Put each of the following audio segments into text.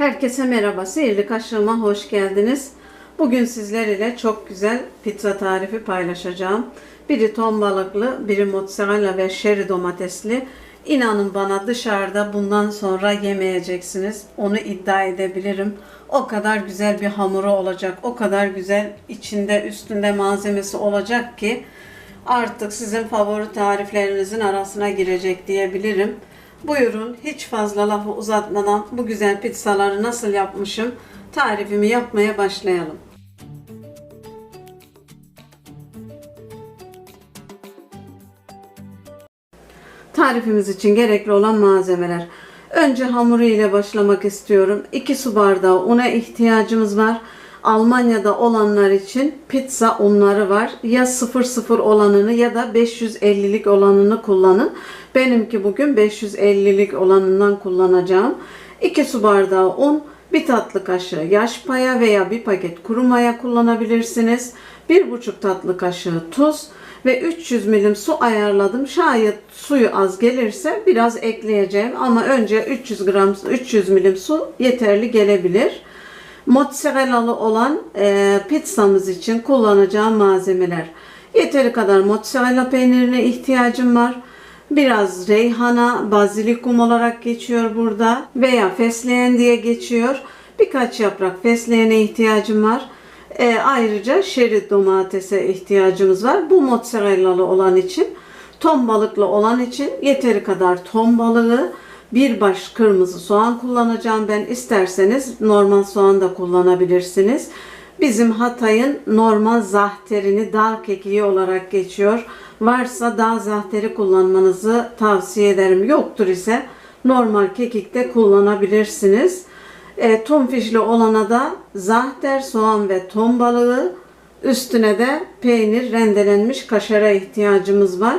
Herkese merhaba. Sihirli Kaşığıma hoş geldiniz. Bugün sizler ile çok güzel pizza tarifi paylaşacağım. Biri ton balıklı, biri mozzarella ve şeri domatesli. İnanın bana dışarıda bundan sonra yemeyeceksiniz. Onu iddia edebilirim. O kadar güzel bir hamuru olacak. O kadar güzel içinde üstünde malzemesi olacak ki artık sizin favori tariflerinizin arasına girecek diyebilirim. Buyurun hiç fazla lafı uzatmadan bu güzel pizzaları nasıl yapmışım tarifimi yapmaya başlayalım. Tarifimiz için gerekli olan malzemeler. Önce hamuru ile başlamak istiyorum. 2 su bardağı una ihtiyacımız var. Almanya'da olanlar için pizza unları var. Ya 00 olanını ya da 550'lik olanını kullanın. Benimki bugün 550'lik olanından kullanacağım. 2 su bardağı un, 1 tatlı kaşığı yaş paya veya bir paket kuru maya kullanabilirsiniz. 1,5 tatlı kaşığı tuz ve 300 milim su ayarladım. Şayet suyu az gelirse biraz ekleyeceğim ama önce 300 gram 300 milim su yeterli gelebilir. Mozzarellalı olan e, pizzamız için kullanacağım malzemeler. Yeteri kadar mozzarella peynirine ihtiyacım var. Biraz reyhana, bazilikum olarak geçiyor burada veya fesleğen diye geçiyor. Birkaç yaprak fesleğene ihtiyacım var. E, ayrıca şerit domatese ihtiyacımız var. Bu mozzarellalı olan için, ton balıklı olan için yeteri kadar ton balığı, bir baş kırmızı soğan kullanacağım ben. İsterseniz normal soğan da kullanabilirsiniz. Bizim Hatay'ın normal zahterini dağ kekiği olarak geçiyor. Varsa dağ zahteri kullanmanızı tavsiye ederim. Yoktur ise normal kekik de kullanabilirsiniz. E, ton fişli olana da zahter, soğan ve ton balığı, üstüne de peynir rendelenmiş kaşara ihtiyacımız var.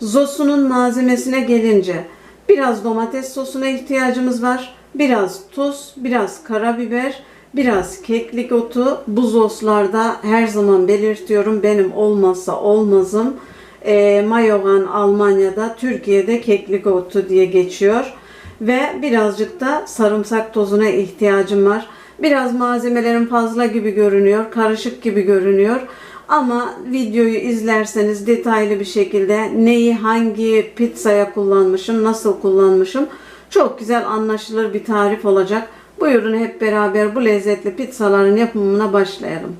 Zosunun malzemesine gelince biraz domates sosuna ihtiyacımız var. Biraz tuz, biraz karabiber, biraz keklik otu. Bu soslarda her zaman belirtiyorum benim olmazsa olmazım. E, Mayogan Almanya'da, Türkiye'de keklik otu diye geçiyor ve birazcık da sarımsak tozuna ihtiyacım var. Biraz malzemelerim fazla gibi görünüyor, karışık gibi görünüyor. Ama videoyu izlerseniz detaylı bir şekilde neyi hangi pizzaya kullanmışım, nasıl kullanmışım çok güzel anlaşılır bir tarif olacak. Buyurun hep beraber bu lezzetli pizzaların yapımına başlayalım.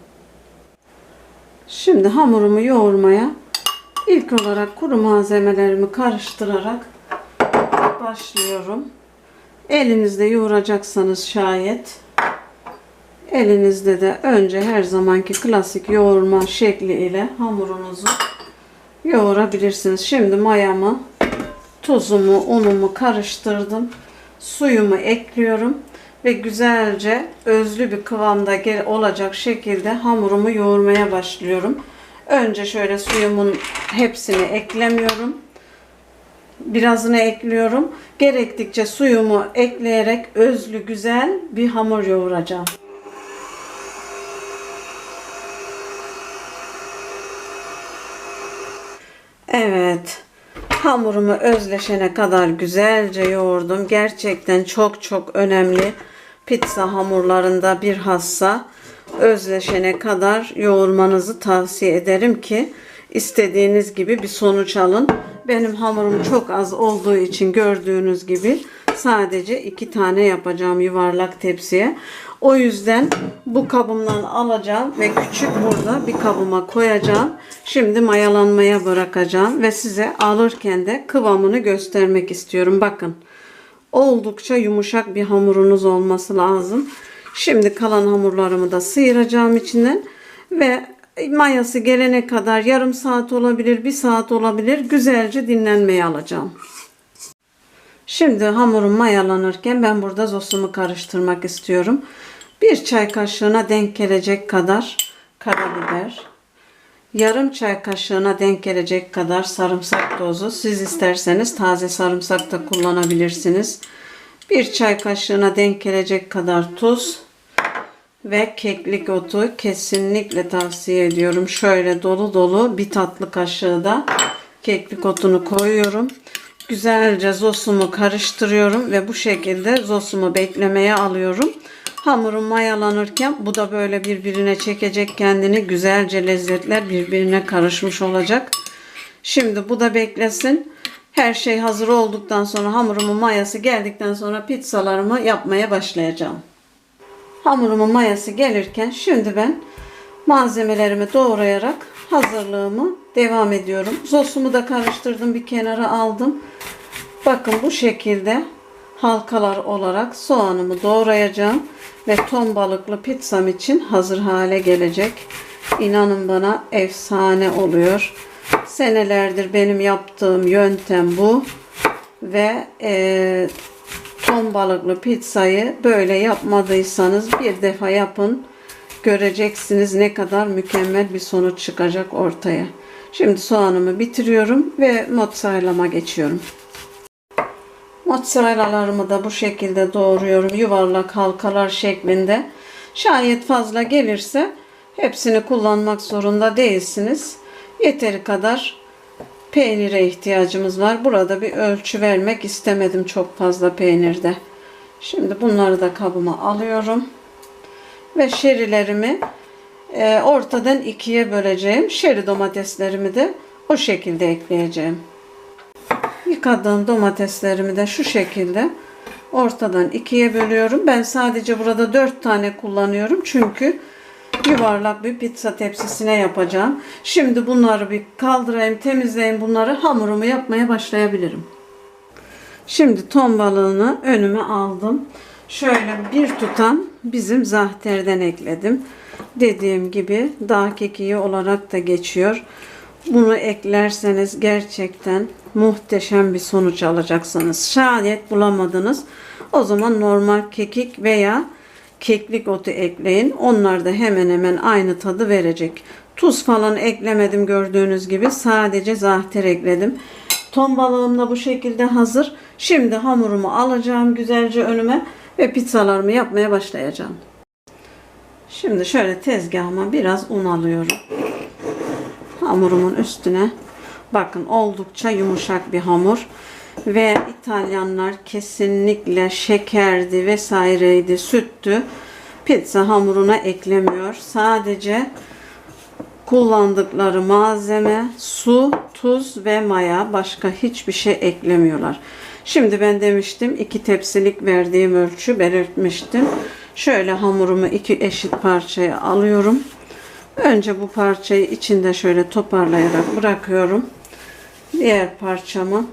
Şimdi hamurumu yoğurmaya ilk olarak kuru malzemelerimi karıştırarak başlıyorum. Elinizde yoğuracaksanız şayet elinizde de önce her zamanki klasik yoğurma şekli ile hamurunuzu yoğurabilirsiniz. Şimdi mayamı, tuzumu, unumu karıştırdım. Suyumu ekliyorum ve güzelce özlü bir kıvamda olacak şekilde hamurumu yoğurmaya başlıyorum. Önce şöyle suyumun hepsini eklemiyorum birazını ekliyorum. Gerektikçe suyumu ekleyerek özlü güzel bir hamur yoğuracağım. Evet. Hamurumu özleşene kadar güzelce yoğurdum. Gerçekten çok çok önemli. Pizza hamurlarında bir hassa özleşene kadar yoğurmanızı tavsiye ederim ki istediğiniz gibi bir sonuç alın. Benim hamurum çok az olduğu için gördüğünüz gibi sadece iki tane yapacağım yuvarlak tepsiye. O yüzden bu kabımdan alacağım ve küçük burada bir kabıma koyacağım. Şimdi mayalanmaya bırakacağım ve size alırken de kıvamını göstermek istiyorum. Bakın oldukça yumuşak bir hamurunuz olması lazım. Şimdi kalan hamurlarımı da sıyıracağım içinden ve mayası gelene kadar yarım saat olabilir, bir saat olabilir. Güzelce dinlenmeye alacağım. Şimdi hamurum mayalanırken ben burada zosumu karıştırmak istiyorum. Bir çay kaşığına denk gelecek kadar karabiber, yarım çay kaşığına denk gelecek kadar sarımsak tozu. Siz isterseniz taze sarımsak da kullanabilirsiniz. Bir çay kaşığına denk gelecek kadar tuz, ve keklik otu kesinlikle tavsiye ediyorum. Şöyle dolu dolu bir tatlı kaşığı da keklik otunu koyuyorum. Güzelce zosumu karıştırıyorum ve bu şekilde zosumu beklemeye alıyorum. Hamurum mayalanırken bu da böyle birbirine çekecek kendini. Güzelce lezzetler birbirine karışmış olacak. Şimdi bu da beklesin. Her şey hazır olduktan sonra hamurumun mayası geldikten sonra pizzalarımı yapmaya başlayacağım. Hamurumun mayası gelirken şimdi ben malzemelerimi doğrayarak hazırlığımı devam ediyorum. Zosumu da karıştırdım bir kenara aldım. Bakın bu şekilde halkalar olarak soğanımı doğrayacağım ve ton balıklı pizzam için hazır hale gelecek. İnanın bana efsane oluyor. Senelerdir benim yaptığım yöntem bu ve e, ton balıklı pizzayı böyle yapmadıysanız bir defa yapın. Göreceksiniz ne kadar mükemmel bir sonuç çıkacak ortaya. Şimdi soğanımı bitiriyorum ve mozzarella'ma geçiyorum. Mozzarellalarımı da bu şekilde doğruyorum. Yuvarlak halkalar şeklinde. Şayet fazla gelirse hepsini kullanmak zorunda değilsiniz. Yeteri kadar peynire ihtiyacımız var. Burada bir ölçü vermek istemedim çok fazla peynirde. Şimdi bunları da kabıma alıyorum. Ve şerilerimi e, ortadan ikiye böleceğim. Şeri domateslerimi de o şekilde ekleyeceğim. Yıkadığım domateslerimi de şu şekilde ortadan ikiye bölüyorum. Ben sadece burada dört tane kullanıyorum. Çünkü yuvarlak bir pizza tepsisine yapacağım. Şimdi bunları bir kaldırayım, temizleyeyim bunları. Hamurumu yapmaya başlayabilirim. Şimdi ton balığını önüme aldım. Şöyle bir tutam bizim zahterden ekledim. Dediğim gibi dağ kekiği olarak da geçiyor. Bunu eklerseniz gerçekten muhteşem bir sonuç alacaksınız. Şayet bulamadınız o zaman normal kekik veya keklik otu ekleyin. Onlar da hemen hemen aynı tadı verecek. Tuz falan eklemedim gördüğünüz gibi. Sadece zahter ekledim. Ton balığım da bu şekilde hazır. Şimdi hamurumu alacağım güzelce önüme ve pizzalarımı yapmaya başlayacağım. Şimdi şöyle tezgahıma biraz un alıyorum. Hamurumun üstüne bakın oldukça yumuşak bir hamur ve İtalyanlar kesinlikle şekerdi vesaireydi, süttü. Pizza hamuruna eklemiyor. Sadece kullandıkları malzeme su, tuz ve maya. Başka hiçbir şey eklemiyorlar. Şimdi ben demiştim iki tepsilik verdiğim ölçü belirtmiştim. Şöyle hamurumu iki eşit parçaya alıyorum. Önce bu parçayı içinde şöyle toparlayarak bırakıyorum. Diğer parçamı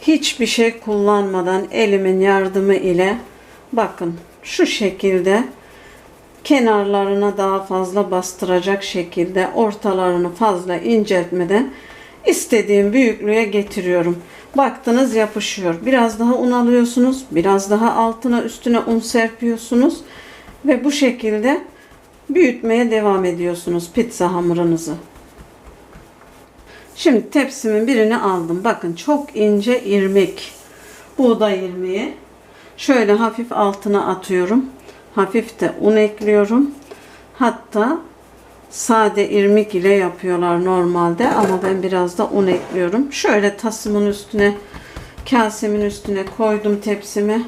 hiçbir şey kullanmadan elimin yardımı ile bakın şu şekilde kenarlarına daha fazla bastıracak şekilde ortalarını fazla inceltmeden istediğim büyüklüğe getiriyorum. Baktınız yapışıyor. Biraz daha un alıyorsunuz. Biraz daha altına üstüne un serpiyorsunuz. Ve bu şekilde büyütmeye devam ediyorsunuz pizza hamurunuzu. Şimdi tepsimin birini aldım. Bakın çok ince irmik. Buğday irmiği. Şöyle hafif altına atıyorum. Hafif de un ekliyorum. Hatta sade irmik ile yapıyorlar normalde ama ben biraz da un ekliyorum. Şöyle tasımın üstüne kasemin üstüne koydum tepsimi.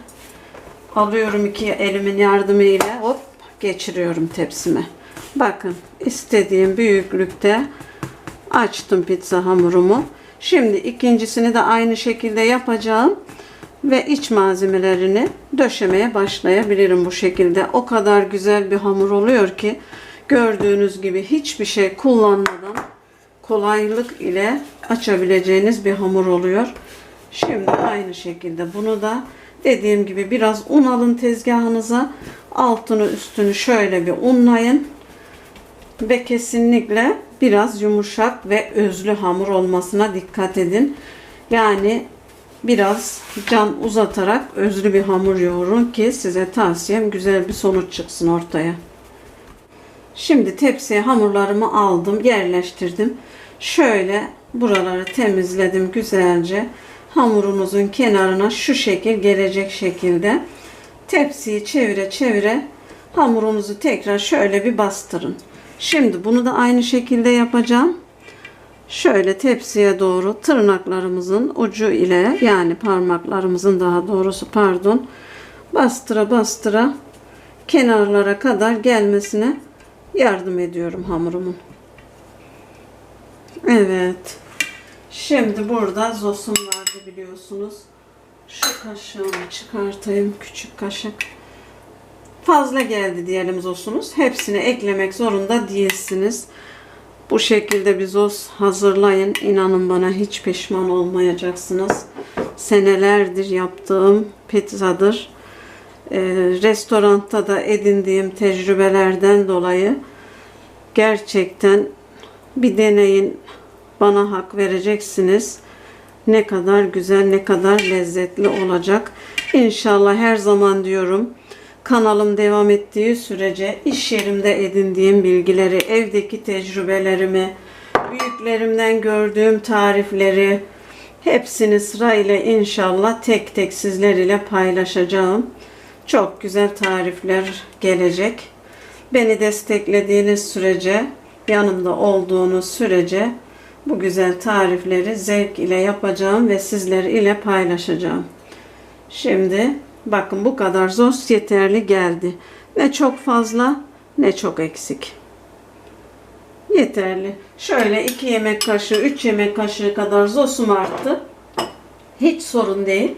Alıyorum iki elimin yardımıyla hop geçiriyorum tepsime. Bakın istediğim büyüklükte açtım pizza hamurumu. Şimdi ikincisini de aynı şekilde yapacağım ve iç malzemelerini döşemeye başlayabilirim bu şekilde. O kadar güzel bir hamur oluyor ki gördüğünüz gibi hiçbir şey kullanmadan kolaylık ile açabileceğiniz bir hamur oluyor. Şimdi aynı şekilde bunu da dediğim gibi biraz un alın tezgahınıza. Altını üstünü şöyle bir unlayın. Ve kesinlikle biraz yumuşak ve özlü hamur olmasına dikkat edin. Yani biraz can uzatarak özlü bir hamur yoğurun ki size tavsiyem güzel bir sonuç çıksın ortaya. Şimdi tepsiye hamurlarımı aldım, yerleştirdim. Şöyle buraları temizledim güzelce. Hamurunuzun kenarına şu şekil gelecek şekilde tepsiyi çevire çevire hamurunuzu tekrar şöyle bir bastırın. Şimdi bunu da aynı şekilde yapacağım. Şöyle tepsiye doğru tırnaklarımızın ucu ile yani parmaklarımızın daha doğrusu pardon bastıra bastıra kenarlara kadar gelmesine yardım ediyorum hamurumun. Evet. Şimdi burada zosum vardı biliyorsunuz. Şu kaşığımı çıkartayım. Küçük kaşık. Fazla geldi diyelim zosunuz. Hepsini eklemek zorunda değilsiniz. Bu şekilde bir zos hazırlayın. İnanın bana hiç pişman olmayacaksınız. Senelerdir yaptığım pizzadır. Ee, restoranda da edindiğim tecrübelerden dolayı gerçekten bir deneyin bana hak vereceksiniz. Ne kadar güzel, ne kadar lezzetli olacak. İnşallah her zaman diyorum kanalım devam ettiği sürece iş yerimde edindiğim bilgileri, evdeki tecrübelerimi, büyüklerimden gördüğüm tarifleri hepsini sırayla inşallah tek tek sizler ile paylaşacağım. Çok güzel tarifler gelecek. Beni desteklediğiniz sürece, yanımda olduğunuz sürece bu güzel tarifleri zevk ile yapacağım ve sizler ile paylaşacağım. Şimdi bakın bu kadar sos yeterli geldi. Ne çok fazla ne çok eksik. Yeterli. Şöyle 2 yemek kaşığı, 3 yemek kaşığı kadar zosum arttı. Hiç sorun değil.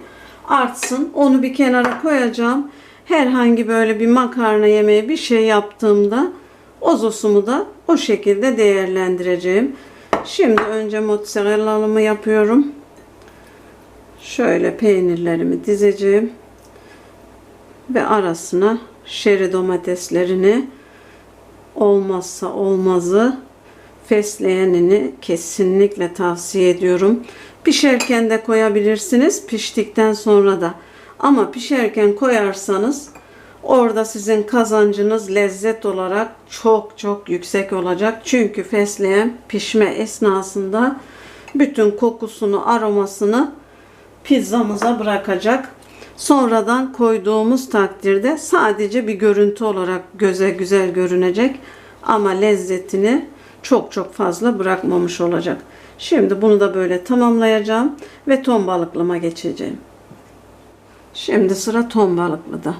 Artsın. Onu bir kenara koyacağım. Herhangi böyle bir makarna yemeği bir şey yaptığımda o zosumu da o şekilde değerlendireceğim. Şimdi önce mozzarella'mı yapıyorum. Şöyle peynirlerimi dizeceğim. Ve arasına şeri domateslerini olmazsa olmazı fesleğenini kesinlikle tavsiye ediyorum. Pişerken de koyabilirsiniz, piştikten sonra da. Ama pişerken koyarsanız orada sizin kazancınız lezzet olarak çok çok yüksek olacak. Çünkü fesleğen pişme esnasında bütün kokusunu, aromasını pizzamıza bırakacak. Sonradan koyduğumuz takdirde sadece bir görüntü olarak göze güzel görünecek ama lezzetini çok çok fazla bırakmamış olacak. Şimdi bunu da böyle tamamlayacağım ve ton balıklama geçeceğim. Şimdi sıra ton balıklıda.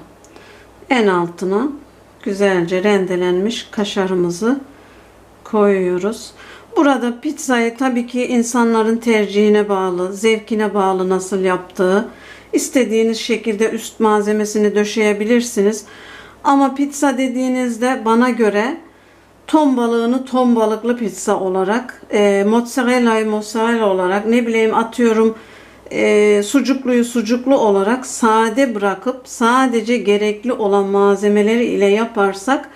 En altına güzelce rendelenmiş kaşarımızı koyuyoruz. Burada pizzayı tabii ki insanların tercihine bağlı, zevkine bağlı nasıl yaptığı, istediğiniz şekilde üst malzemesini döşeyebilirsiniz. Ama pizza dediğinizde bana göre ton balığını ton balıklı pizza olarak, e, mozzarella'yı mozzarella olarak, ne bileyim atıyorum e, sucukluyu sucuklu olarak sade bırakıp sadece gerekli olan malzemeleri ile yaparsak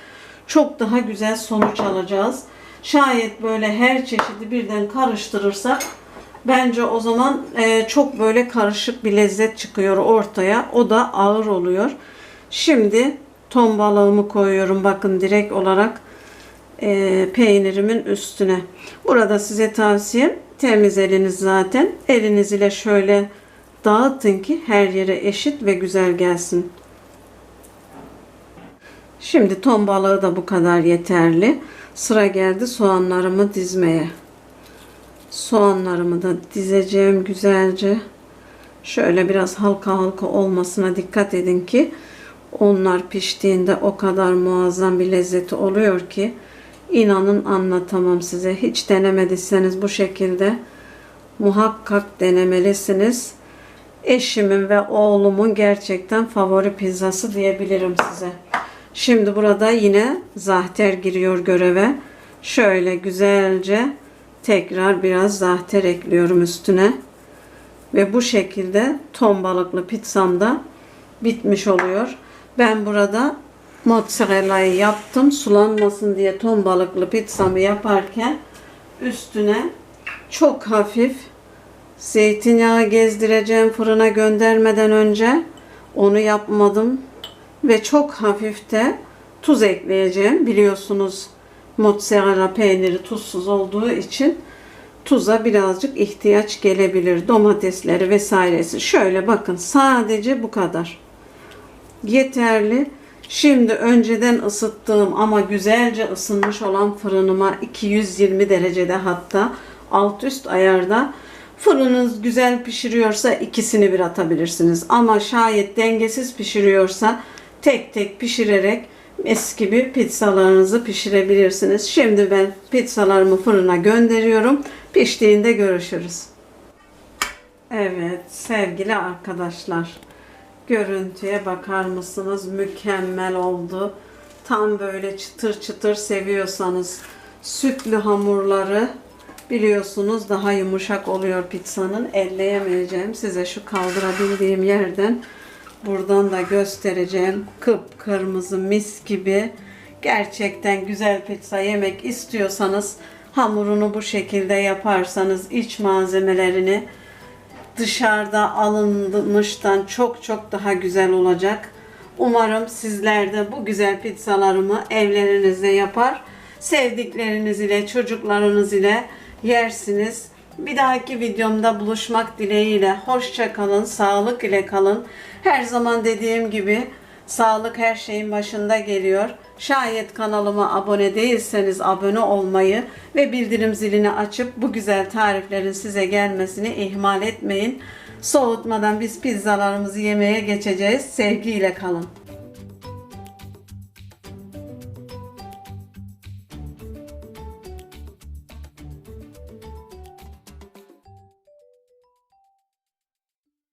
çok daha güzel sonuç alacağız. Şayet böyle her çeşidi birden karıştırırsak bence o zaman e, çok böyle karışık bir lezzet çıkıyor ortaya. O da ağır oluyor. Şimdi ton balığımı koyuyorum bakın direkt olarak e, peynirimin üstüne. Burada size tavsiyem temiz eliniz zaten. Eliniz ile şöyle dağıtın ki her yere eşit ve güzel gelsin. Şimdi ton balığı da bu kadar yeterli. Sıra geldi soğanlarımı dizmeye. Soğanlarımı da dizeceğim güzelce. Şöyle biraz halka halka olmasına dikkat edin ki onlar piştiğinde o kadar muazzam bir lezzeti oluyor ki inanın anlatamam size. Hiç denemediyseniz bu şekilde muhakkak denemelisiniz. Eşimin ve oğlumun gerçekten favori pizzası diyebilirim size. Şimdi burada yine zahter giriyor göreve. Şöyle güzelce tekrar biraz zahter ekliyorum üstüne. Ve bu şekilde ton balıklı pizzam da bitmiş oluyor. Ben burada mozzarella'yı yaptım. Sulanmasın diye ton balıklı pizzamı yaparken üstüne çok hafif zeytinyağı gezdireceğim fırına göndermeden önce. Onu yapmadım ve çok hafif de tuz ekleyeceğim. Biliyorsunuz mozzarella peyniri tuzsuz olduğu için tuza birazcık ihtiyaç gelebilir. Domatesleri vesairesi. Şöyle bakın sadece bu kadar. Yeterli. Şimdi önceden ısıttığım ama güzelce ısınmış olan fırınıma 220 derecede hatta alt üst ayarda. Fırınınız güzel pişiriyorsa ikisini bir atabilirsiniz. Ama şayet dengesiz pişiriyorsa tek tek pişirerek mis gibi pizzalarınızı pişirebilirsiniz. Şimdi ben pizzalarımı fırına gönderiyorum. Piştiğinde görüşürüz. Evet sevgili arkadaşlar. Görüntüye bakar mısınız? Mükemmel oldu. Tam böyle çıtır çıtır seviyorsanız sütlü hamurları biliyorsunuz daha yumuşak oluyor pizzanın. Elleyemeyeceğim. Size şu kaldırabildiğim yerden buradan da göstereceğim. Kıpkırmızı mis gibi. Gerçekten güzel pizza yemek istiyorsanız hamurunu bu şekilde yaparsanız iç malzemelerini dışarıda alınmıştan çok çok daha güzel olacak. Umarım sizler de bu güzel pizzalarımı evlerinizde yapar, sevdikleriniz ile, çocuklarınız ile yersiniz. Bir dahaki videomda buluşmak dileğiyle hoşça kalın, sağlık ile kalın. Her zaman dediğim gibi sağlık her şeyin başında geliyor. Şayet kanalıma abone değilseniz abone olmayı ve bildirim zilini açıp bu güzel tariflerin size gelmesini ihmal etmeyin. Soğutmadan biz pizzalarımızı yemeye geçeceğiz. Sevgiyle kalın.